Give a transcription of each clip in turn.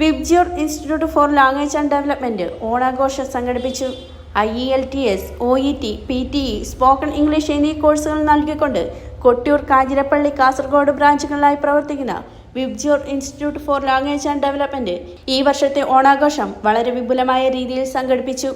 Vibgyor institute for language and development ഓണാഘോഷം സംഘടിപ്പിച്ചു. I E L T S O E T P T E spoken English എന്നീ കോഴ്സുകൾ നൽകിക്കൊണ്ട് കൊട്ടിയൂർ കാഞ്ഞിരപ്പള്ളി കാസർഗോഡ് ബ്രാഞ്ചുകളിലായി പ്രവർത്തിക്കുന്ന Vibgyor institute for language and development ഈ വർഷത്തെ ഓണാഘോഷം വളരെ വിപുലമായ രീതിയിൽ സംഘടിപ്പിച്ചു.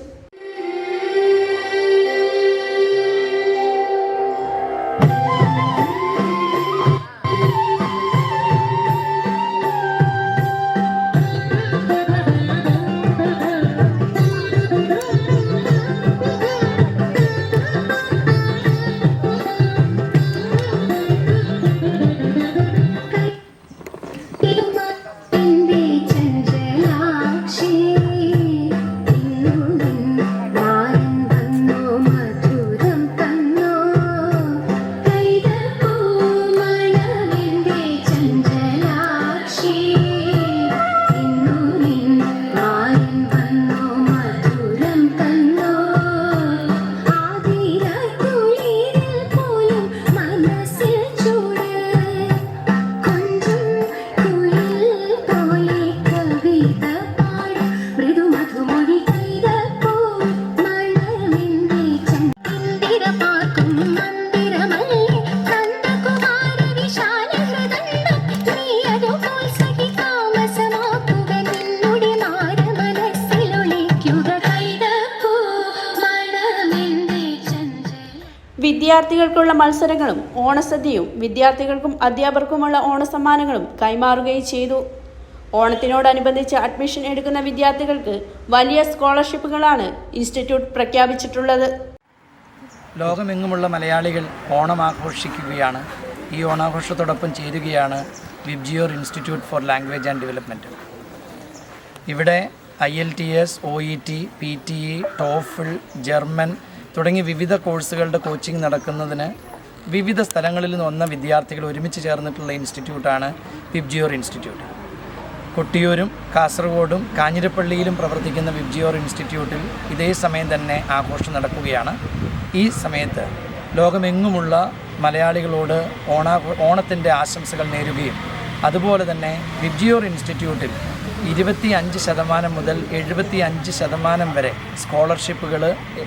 വിദ്യാർത്ഥികൾക്കുള്ള മത്സരങ്ങളും ഓണസദ്യയും വിദ്യാർത്ഥികൾക്കും അധ്യാപകർക്കുമുള്ള ഓണസമ്മാനങ്ങളും കൈമാറുകയും ചെയ്തു. ഓണത്തിനോടനുബന്ധിച്ച് അഡ്മിഷൻ എടുക്കുന്ന വിദ്യാർത്ഥികൾക്ക് വലിയ സ്കോളർഷിപ്പുകളാണ് ഇൻസ്റ്റിറ്റ്യൂട്ട് പ്രഖ്യാപിച്ചിട്ടുള്ളത്. ലോകമെങ്ങുമുള്ള മലയാളികൾ ഓണം ആഘോഷിക്കുകയാണ് ഈ ഓണാഘോഷത്തോടൊപ്പം ചേരുകയാണ് Vibgyor institute for language and development ഇവിടെ I L T S O E T P T E TOEFL German തുടങ്ങി വിവിധ കോഴ്സുകളുടെ കോച്ചിങ് നടക്കുന്നതിന് വിവിധ സ്ഥലങ്ങളിൽ നിന്ന് വന്ന വിദ്യാർത്ഥികൾ ഒരുമിച്ച് ചേർന്നിട്ടുള്ള ഇൻസ്റ്റിറ്റ്യൂട്ടാണ് വിബ്ജിയോർ ഇൻസ്റ്റിറ്റ്യൂട്ട് കൊട്ടിയൂരും കാസർഗോഡും കാഞ്ഞിരപ്പള്ളിയിലും പ്രവർത്തിക്കുന്ന വിബ്ജിയോർ ഇൻസ്റ്റിറ്റ്യൂട്ടിൽ ഇതേ സമയം തന്നെ ആഘോഷം നടക്കുകയാണ്. ഈ സമയത്ത് ലോകമെങ്ങുമുള്ള മലയാളികളോട് ഓണാ ഓണത്തിന്റെ ആശംസകൾ നേരുകയും അതുപോലെ തന്നെ വിബ്ജിയോർ ഇൻസ്റ്റിറ്റ്യൂട്ടിൽ ഇരുപത്തി അഞ്ച് ശതമാനം മുതൽ എഴുപത്തി അഞ്ച് ശതമാനം വരെ സ്കോളർഷിപ്പുകൾ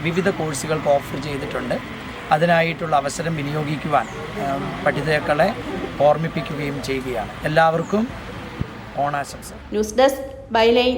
വിവിധ കോഴ്സുകൾക്ക് ഓഫർ ചെയ്തിട്ടുണ്ട്. അതിനായിട്ടുള്ള അവസരം വിനിയോഗിക്കുവാൻ പഠിതാക്കളെ ഓർമ്മിപ്പിക്കുകയും ചെയ്യുകയാണ്. എല്ലാവർക്കും ഓണാശംസ. News desk byline